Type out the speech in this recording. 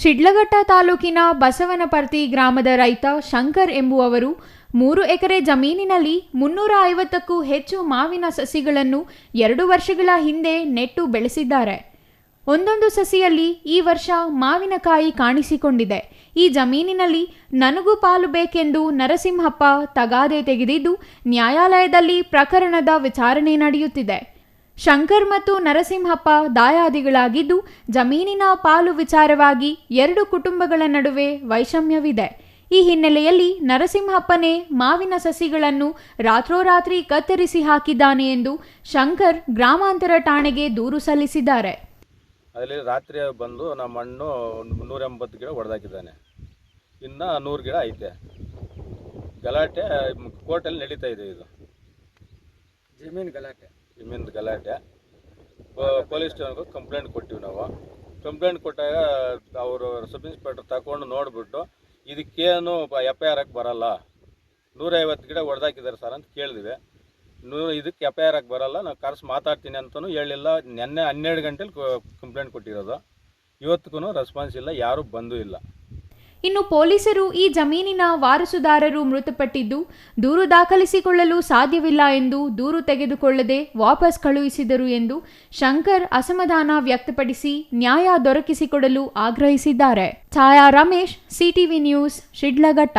ಶಿಡ್ಲಘಟ್ಟ ತಾಲೂಕಿನ ಬಸವನಪರ್ತಿ ಗ್ರಾಮದ ರೈತ ಶಂಕರ್ ಎಂಬುವವರು ಮೂರು ಎಕರೆ ಜಮೀನಿನಲ್ಲಿ ಮುನ್ನೂರ ಐವತ್ತಕ್ಕೂ ಹೆಚ್ಚು ಮಾವಿನ ಸಸಿಗಳನ್ನು ಎರಡು ವರ್ಷಗಳ ಹಿಂದೆ ನೆಟ್ಟು ಬೆಳೆಸಿದ್ದಾರೆ. ಒಂದೊಂದು ಸಸಿಯಲ್ಲಿ ಈ ವರ್ಷ ಮಾವಿನಕಾಯಿ ಕಾಣಿಸಿಕೊಂಡಿದೆ. ಈ ಜಮೀನಿನಲ್ಲಿ ನನಗೂ ಪಾಲು ಬೇಕೆಂದು ನರಸಿಂಹಪ್ಪ ತಗಾದೆ ತೆಗೆದಿದ್ದು ನ್ಯಾಯಾಲಯದಲ್ಲಿ ಪ್ರಕರಣದ ವಿಚಾರಣೆ ನಡೆಯುತ್ತಿದೆ. ಶಂಕರ್ ಮತ್ತು ನರಸಿಂಹಪ್ಪ ದಾಯಾದಿಗಳಾಗಿದ್ದು ಜಮೀನಿನ ಪಾಲು ವಿಚಾರವಾಗಿ ಎರಡು ಕುಟುಂಬಗಳ ನಡುವೆ ವೈಷಮ್ಯವಿದೆ. ಈ ಹಿನ್ನೆಲೆಯಲ್ಲಿ ನರಸಿಂಹಪ್ಪನೇ ಮಾವಿನ ಸಸಿಗಳನ್ನು ರಾತ್ರೋರಾತ್ರಿ ಕತ್ತರಿಸಿ ಹಾಕಿದ್ದಾನೆ ಎಂದು ಶಂಕರ್ ಗ್ರಾಮಾಂತರ ಠಾಣೆಗೆ ದೂರು ಸಲ್ಲಿಸಿದ್ದಾರೆ. ಅದರಲ್ಲಿ ರಾತ್ರಿ ಬಂದು ನಮ್ಮ ಮಣ್ಣು ಒಂದು ನೂರ ಎಂಬತ್ತು ಗಿಡ ಹೊಡೆದಾಕಿದ್ದಾನೆ ಇನ್ನು ನೂರು ಗಿಡ ಐತೆ. ಗಲಾಟೆ ಕೋರ್ಟಲ್ಲಿ ನಡೀತಾ ಇದೆ ಇದು. ಜಮೀನು ಗಲಾಟೆ. ಜಮೀನು ಗಲಾಟೆ. ಪೊಲೀಸ್ ಸ್ಟೇಷನ್ಗೆ ಕಂಪ್ಲೇಂಟ್ ಕೊಟ್ಟಿವಿ ನಾವು. ಕಂಪ್ಲೇಂಟ್ ಕೊಟ್ಟಾಗ ಅವರು ಸಬ್ ಇನ್ಸ್ಪೆಕ್ಟರ್ ತಗೊಂಡು ನೋಡಿಬಿಟ್ಟು, ಇದಕ್ಕೇನು ಎಫ್ ಐ ಆರ್ ಹಾಕಿ ಬರಲ್ಲ. ನೂರೈವತ್ತು ಗಿಡ ಹೊಡೆದಾಕಿದ್ದಾರೆ ಸರ್ ಅಂತ ಕೇಳಿದ್ವಿ. ನೂ ಇದಕ್ಕೆ ಎಫ್ ಐ ಆರ್ ಹಾಕಿ ಬರಲ್ಲ. ನಾವು ಕರ್ಸ್ ಮಾತಾಡ್ತೀನಿ ಅಂತಲೂ ಹೇಳಿಲ್ಲ. ನಿನ್ನೆ ಹನ್ನೆರಡು ಗಂಟೆಲಿ ಕಂಪ್ಲೇಂಟ್ ಕೊಟ್ಟಿರೋದು. ಇವತ್ತಿಗೂ ರೆಸ್ಪಾನ್ಸ್ ಇಲ್ಲ. ಯಾರೂ ಬಂದೂ ಇಲ್ಲ. ಇನ್ನು ಪೊಲೀಸರು ಈ ಜಮೀನಿನ ವಾರಸುದಾರರು ಮೃತಪಟ್ಟಿದ್ದು, ದೂರು ದಾಖಲಿಸಿಕೊಳ್ಳಲು ಸಾಧ್ಯವಿಲ್ಲ ಎಂದು ದೂರು ತೆಗೆದುಕೊಳ್ಳದೆ ವಾಪಸ್ ಕಳುಹಿಸಿದರು ಎಂದು ಶಂಕರ್ ಅಸಮಾಧಾನ ವ್ಯಕ್ತಪಡಿಸಿ ನ್ಯಾಯ ದೊರಕಿಸಿಕೊಡಲು ಆಗ್ರಹಿಸಿದ್ದಾರೆ. Chhaya Ramesh, CTV news, Shidlaghatta.